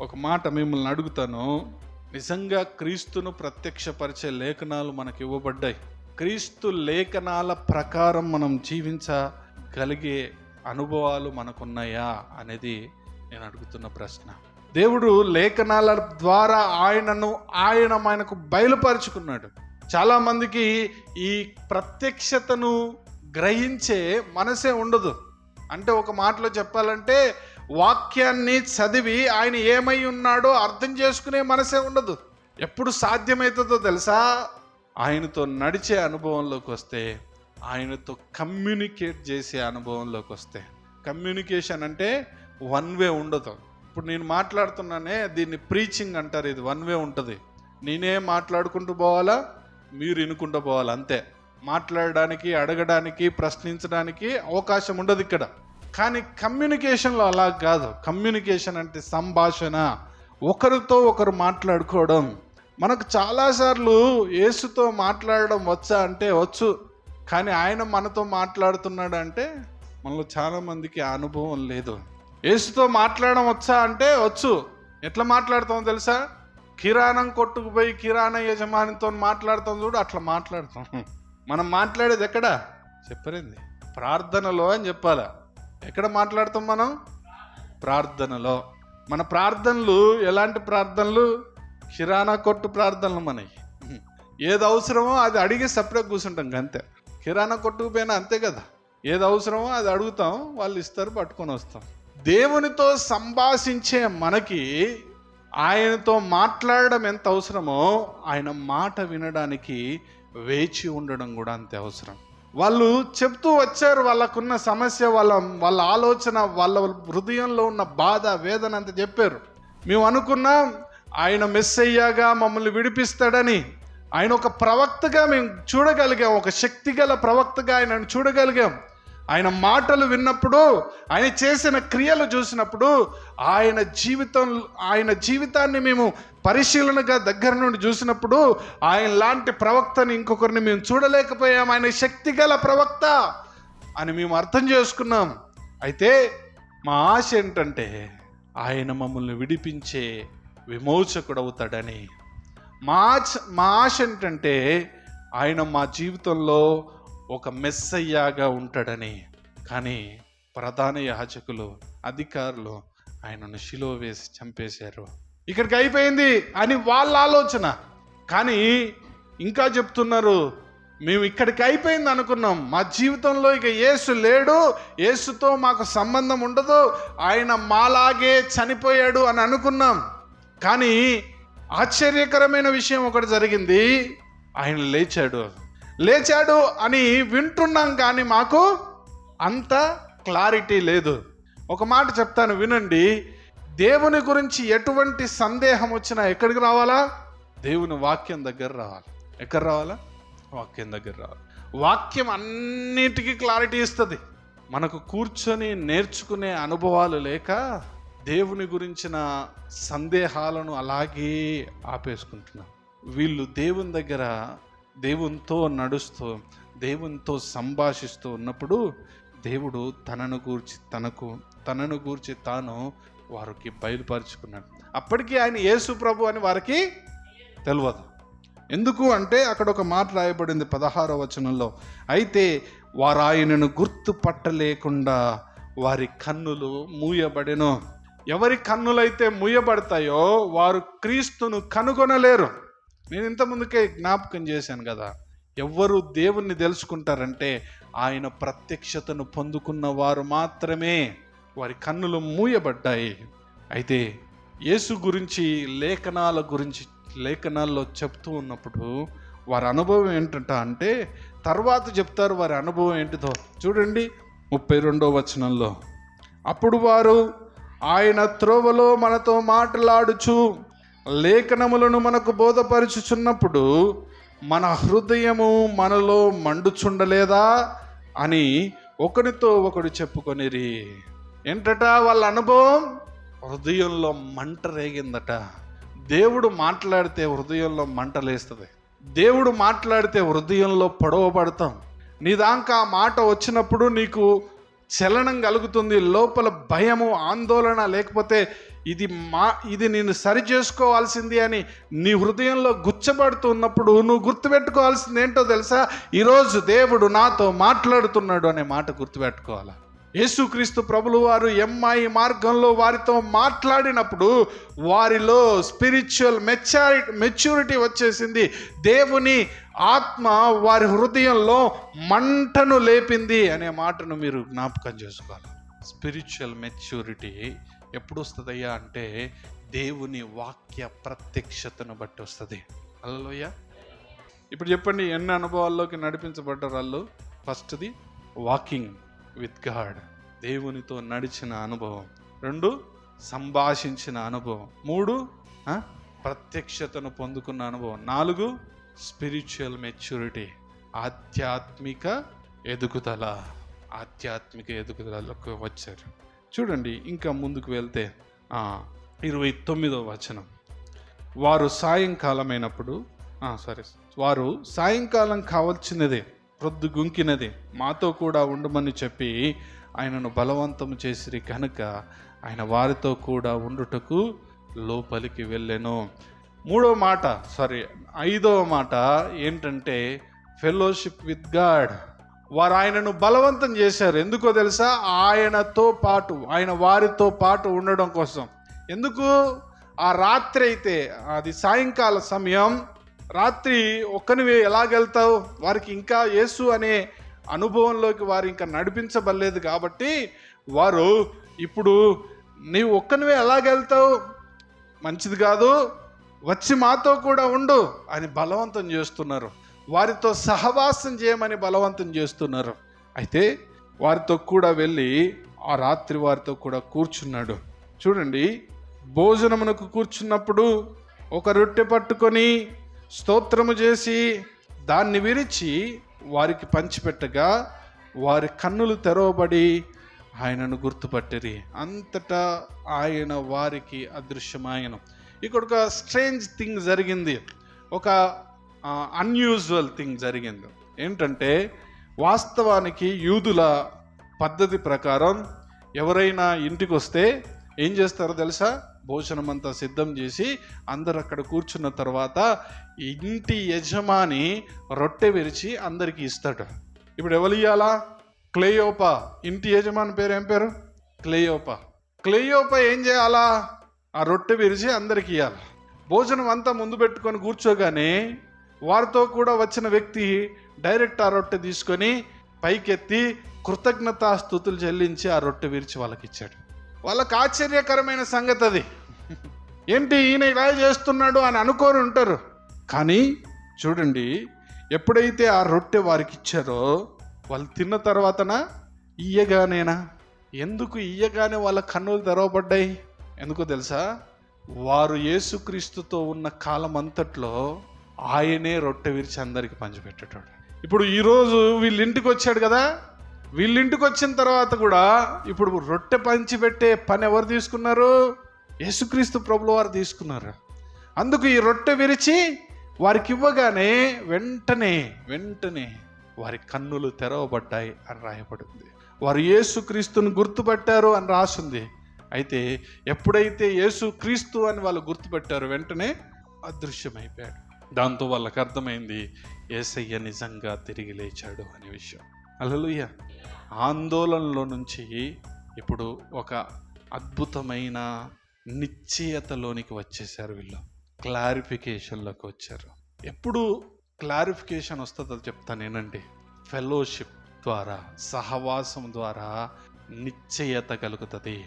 ఒక మాట మిమ్మల్ని అడుగుతాను. నిజంగా క్రీస్తును ప్రత్యక్షపరిచే లేఖనాలు మనకి ఇవ్వబడ్డాయి. క్రీస్తు లేఖనాల ప్రకారం మనం జీవించగలిగే అనుభవాలు మనకున్నాయా అనేది నేను అడుగుతున్న ప్రశ్న. దేవుడు లేఖనాల ద్వారా ఆయనను ఆయన మనకు బయలుపరుచుకున్నాడు. చాలామందికి ఈ ప్రత్యక్షతను గ్రహించే మనసే ఉండదు. అంటే ఒక మాటలో చెప్పాలంటే వాక్యాన్ని చదివి ఆయన ఏమై ఉన్నాడో అర్థం చేసుకునే మనసే ఉండదు. ఎప్పుడు సాధ్యమవుతుందో తెలుసా? ఆయనతో నడిచే అనుభవంలోకి వస్తే ఆయనతో కమ్యూనికేట్ చేసే అనుభవంలోకి వస్తే. కమ్యూనికేషన్ అంటే వన్ వే ఉండదు. ఇప్పుడు నేను మాట్లాడుతున్నానే దీన్ని ప్రీచింగ్ అంటారు ఇది వన్ వే ఉంటుంది. నేనే మాట్లాడుకుంటూ పోవాలా? మీరు వినుకుంటూ పోవాలి అంతే. మాట్లాడడానికి అడగడానికి ప్రశ్నించడానికి అవకాశం ఉండదు ఇక్కడ. కానీ కమ్యూనికేషన్లో అలా కాదు. కమ్యూనికేషన్ అంటే సంభాషణ. ఒకరితో ఒకరు మాట్లాడుకోవడం. మనకు చాలాసార్లు యేసుతో మాట్లాడడం వచ్చా అంటే వచ్చు. కానీ ఆయన మనతో మాట్లాడుతున్నాడు అంటే మనలో చాలామందికి ఆ అనుభవం లేదు. యేసుతో మాట్లాడడం వచ్చా అంటే వచ్చు. ఎట్లా మాట్లాడతాం తెలుసా? కిరాణం కొట్టుకు పోయి కిరాణా యజమానితో మాట్లాడతాం చూడు అట్లా మాట్లాడతాం. మనం మాట్లాడేది ఎక్కడ? చెప్పరింది. ప్రార్థనలో అని చెప్పాలా? ఎక్కడ మాట్లాడతాం మనం? ప్రార్థనలో. మన ప్రార్థనలు ఎలాంటి ప్రార్థనలు? కిరాణా కొట్టు ప్రార్థనలు మనకి ఏది అవసరమో అది అడిగి సపరేట్ కూర్చుంటాం అంతే కిరాణా కొట్టుకు పోయినా అంతే కదా. ఏది అవసరమో అది అడుగుతాం వాళ్ళు ఇస్తారు పట్టుకొని వస్తాం. దేవునితో సంభాషించే మనకి ఆయనతో మాట్లాడడం ఎంత అవసరమో ఆయన మాట వినడానికి వేచి ఉండడం కూడా అంతే అవసరం. వాళ్ళు చెప్తూ వచ్చారు వాళ్ళకున్న సమస్య వాళ్ళ వాళ్ళ ఆలోచన వాళ్ళ హృదయంలో ఉన్న బాధ వేదన అంత చెప్పారు. మేము అనుకున్నాం ఆయన మిస్ అయ్యాగా మమ్మల్ని విడిపిస్తాడని. ఆయన ఒక ప్రవక్తగా మేము చూడగలిగాం ఒక శక్తిగల ప్రవక్తగా ఆయనను చూడగలిగాం. ఆయన మాటలు విన్నప్పుడు ఆయన చేసిన క్రియలు చూసినప్పుడు ఆయన జీవితం ఆయన జీవితాన్ని మేము పరిశీలనగా దగ్గర నుండి చూసినప్పుడు ఆయన లాంటి ప్రవక్తని ఇంకొకరిని మేము చూడలేకపోయాం. ఆయన శక్తి గల ప్రవక్త అని మేము అర్థం చేసుకున్నాం. అయితే మా ఆశ ఏంటంటే ఆయన మమ్మల్ని విడిపించే విమోచకుడు అవుతాడని. మా మా ఆశ ఏంటంటే ఆయన మా జీవితంలో ఒక మెస్సయ్యాగా ఉంటాడని. కానీ ప్రధాన యాజకులు అధికారులు ఆయనను శిలో వేసి చంపేశారు. ఇక్కడికి అయిపోయింది అని వాళ్ళ ఆలోచన. కానీ ఇంకా చెప్తున్నారు మేము ఇక్కడికి అయిపోయింది అనుకున్నాం. మా జీవితంలో ఇక యేసు లేడు యేసుతో మాకు సంబంధం ఉండదు ఆయన మాలాగే చనిపోయాడు అని అనుకున్నాం. కానీ ఆశ్చర్యకరమైన విషయం ఒకటి జరిగింది. ఆయన లేచాడు. లేచాడు అని వింటున్నాం కానీ మాకు అంత క్లారిటీ లేదు. ఒక మాట చెప్తాను వినండి. దేవుని గురించి ఎటువంటి సందేహం వచ్చినా ఎక్కడికి రావాలా? దేవుని వాక్యం దగ్గర రావాలి. ఎక్కడ రావాలా? వాక్యం దగ్గర రావాలి. వాక్యం అన్నిటికీ క్లారిటీ ఇస్తుంది. మనకు కూర్చొని నేర్చుకునే అనుభవాలు లేక దేవుని గురించిన సందేహాలను అలాగే ఆపేసుకుంటున్నాం. వీళ్ళు దేవుని దగ్గర దేవునితో నడుస్తూ దేవునితో సంభాషిస్తూ ఉన్నప్పుడు దేవుడు తనను గూర్చి తనకు తనను గూర్చి తాను వారికి బయలుపరుచుకున్నాడు. అప్పటికి ఆయన యేసు ప్రభు అని వారికి తెలియదు ఎందుకు అంటే అక్కడ ఒక మాట రాయబడింది పదహారో వచనంలో. అయితే వారు ఆయనను గుర్తుపట్టలేకుండా వారి కన్నులు మూయబడెను. ఎవరి కన్నులైతే మూయబడతాయో వారు క్రీస్తును కనుగొనలేరు. నేను ఇంతకుముందుకే జ్ఞాపకం చేశాను కదా. ఎవ్వరు దేవుణ్ణి తెలుసుకుంటారంటే ఆయన ప్రత్యక్షతను పొందుకున్న వారు మాత్రమే. వారి కన్నులు మూయబడ్డాయి. అయితే యేసు గురించి లేఖనాల గురించి లేఖనాల్లో చెప్తూ ఉన్నప్పుడు వారి అనుభవం ఏంటంట అంటే తర్వాత చెప్తారు వారి అనుభవం ఏంటిదో. చూడండి ముప్పై రెండో వచనంలో. అప్పుడు వారు ఆయన త్రోవలో మనతో మాట్లాడుచు లేఖనములను మనకు బోధపరుచుచున్నప్పుడు మన హృదయము మనలో మండుచుండలేదా అని ఒకరితో ఒకడు చెప్పుకొనిరి. ఏంటట వాళ్ళ అనుభవం? హృదయంలో మంట రేగిందట. దేవుడు మాట్లాడితే హృదయంలో మంట లేస్తుంది. దేవుడు మాట్లాడితే హృదయంలో పొడవ పడతాం. నీ దాకా ఆ మాట వచ్చినప్పుడు నీకు చలనం కలుగుతుంది లోపల భయము ఆందోళన లేకపోతే ఇది మా ఇది నేను సరి చేసుకోవాల్సింది అని నీ హృదయంలో గుచ్చబడుతున్నప్పుడు నువ్వు గుర్తుపెట్టుకోవాల్సింది ఏంటో తెలుసా? ఈరోజు దేవుడు నాతో మాట్లాడుతున్నాడు అనే మాట గుర్తుపెట్టుకోవాలా? యేసుక్రీస్తు ప్రభులు వారు ఎంఐ మార్గంలో వారితో మాట్లాడినప్పుడు వారిలో స్పిరిచువల్ మెచ్యూరిటీ మెచ్యూరిటీ వచ్చేసింది. దేవుని ఆత్మ వారి హృదయంలో మంటను లేపింది అనే మాటను మీరు జ్ఞాపకం చేసుకోవాలి? స్పిరిచువల్ మెచ్యూరిటీ ఎప్పుడు వస్తుందయ్యా అంటే దేవుని వాక్య ప్రత్యక్షతను బట్టి వస్తుంది. అల్లలోయ ఇప్పుడు చెప్పండి ఎన్ని అనుభవాల్లోకి నడిపించబడ్డారు వాళ్ళు? ఫస్ట్ది వాకింగ్ విత్ గాడ్. దేవునితో నడిచిన అనుభవం. రెండు సంభాషించిన అనుభవం. మూడు ప్రత్యక్షతను పొందుకున్న అనుభవం. నాలుగు స్పిరిచువల్ మెచ్యూరిటీ. ఆధ్యాత్మిక ఎదుగుదల. ఆధ్యాత్మిక ఎదుగుదలకు వచ్చారు. చూడండి ఇంకా ముందుకు వెళ్తే ఇరవై తొమ్మిదో వచనం. వారు సాయంకాలమైనప్పుడు సరే వారు సాయంకాలం కావాల్సినదే ప్రొద్దు గుంకినదే మాతో కూడా ఉండమని చెప్పి ఆయనను బలవంతం చేసిరి కనుక ఆయన వారితో కూడా ఉండుటకు లోపలికి వెళ్ళాను. మూడో మాట సారీ ఐదవ మాట ఏంటంటే ఫెలోషిప్ విత్ గాడ్ వారు ఆయనను బలవంతం చేశారు. ఎందుకో తెలుసా? ఆయనతో పాటు ఆయన వారితో పాటు ఉండడం కోసం. ఎందుకు? ఆ రాత్రి అయితే అది సాయంకాల సమయం. రాత్రి ఒక్కనివి ఎలాగెళ్తావు వారికి ఇంకా యేసు అనే అనుభవంలోకి వారు ఇంకా నడిపించబడలేదు కాబట్టి వారు ఇప్పుడు నీవు ఒక్కనివే ఎలాగెళ్తావు మంచిది కాదు. వచ్చి మాతో కూడా ఉండు అని బలవంతం చేస్తున్నారు. వారితో సహవాసం చేయమని బలవంతం చేస్తున్నారు. అయితే వారితో కూడా వెళ్ళి ఆ రాత్రి వారితో కూడా కూర్చున్నాడు. చూడండి భోజనమునకు కూర్చున్నప్పుడు ఒక రొట్టె పట్టుకొని స్తోత్రము చేసి దాన్ని విరిచి వారికి పంచిపెట్టగా వారి కన్నులు తెరవబడి ఆయనను గుర్తుపట్టిరి. అంతటా ఆయన వారికి అదృశ్యమాయను. ఇక్కడ ఒక స్ట్రేంజ్ థింగ్ జరిగింది. ఒక అన్యూజువల్ థింగ్ జరిగింది. ఏంటంటే వాస్తవానికి యూదుల పద్ధతి ప్రకారం ఎవరైనా ఇంటికి వస్తే ఏం చేస్తారో తెలుసా? భోజనం అంతా సిద్ధం చేసి అందరు అక్కడ కూర్చున్న తర్వాత ఇంటి యజమాని రొట్టె విరిచి అందరికీ ఇస్తాడు. ఇప్పుడు ఎవరు ఇవ్వాలా క్లేయోపా. ఇంటి యజమాని పేరు ఏం పేరు? క్లేయోపా. క్లేయోపా ఏం చేయాలా? ఆ రొట్టె విరిచి అందరికి ఇవ్వాలి భోజనం అంతా ముందు పెట్టుకొని కూర్చోగానే వారితో కూడా వచ్చిన వ్యక్తి డైరెక్ట్ ఆ రొట్టె తీసుకొని పైకెత్తి కృతజ్ఞతాస్థుతులు చెల్లించి ఆ రొట్టె విరిచి వాళ్ళకి ఇచ్చాడు. వాళ్ళకి ఆశ్చర్యకరమైన సంగతి అది. ఏంటి ఈయన ఇలా చేస్తున్నాడు అని అనుకోని ఉంటారు. కానీ చూడండి ఎప్పుడైతే ఆ రొట్టె వారికి ఇచ్చారో వాళ్ళు తిన్న తర్వాతన? ఇయ్యగానేనా? ఎందుకు ఇయ్యగానే వాళ్ళ కన్నులు తెరవబడ్డాయి? ఎందుకో తెలుసా? వారు యేసుక్రీస్తుతో ఉన్న కాలం అంతట్లో ఆయనే రొట్టె విరిచి అందరికి పంచిపెట్టేటాడు. ఇప్పుడు ఈరోజు వీళ్ళింటికి వచ్చాడు కదా? వీళ్ళింటికి వచ్చిన తర్వాత కూడా ఇప్పుడు రొట్టె పంచిపెట్టే పని ఎవరు తీసుకున్నారు? యేసుక్రీస్తు ప్రభుల వారు తీసుకున్నారు. అందుకు ఈ రొట్టె విరిచి వారికి ఇవ్వగానే వెంటనే వెంటనే వారి కన్నులు తెరవబడ్డాయి అని రాయబడింది. వారు యేసుక్రీస్తును గుర్తుపట్టారు అని రాసింది. అయితే ఎప్పుడైతే యేసు క్రీస్తు అని వాళ్ళు గుర్తుపెట్టారు వెంటనే అదృశ్యమైపోయాడు. దాంతో వాళ్ళకి అర్థమైంది ఏసయ్య నిజంగా తిరిగి లేచాడు అనే విషయం. అలలుయ్య ఆందోళనలో నుంచి ఇప్పుడు ఒక అద్భుతమైన నిశ్చయతలోనికి వచ్చేసారు వీళ్ళు. క్లారిఫికేషన్లోకి వచ్చారు. ఎప్పుడు క్లారిఫికేషన్ వస్తుందో చెప్తాను నేనండి. ఫెలోషిప్ ద్వారా సహవాసం ద్వారా నిశ్చయత కలుగుతుంది.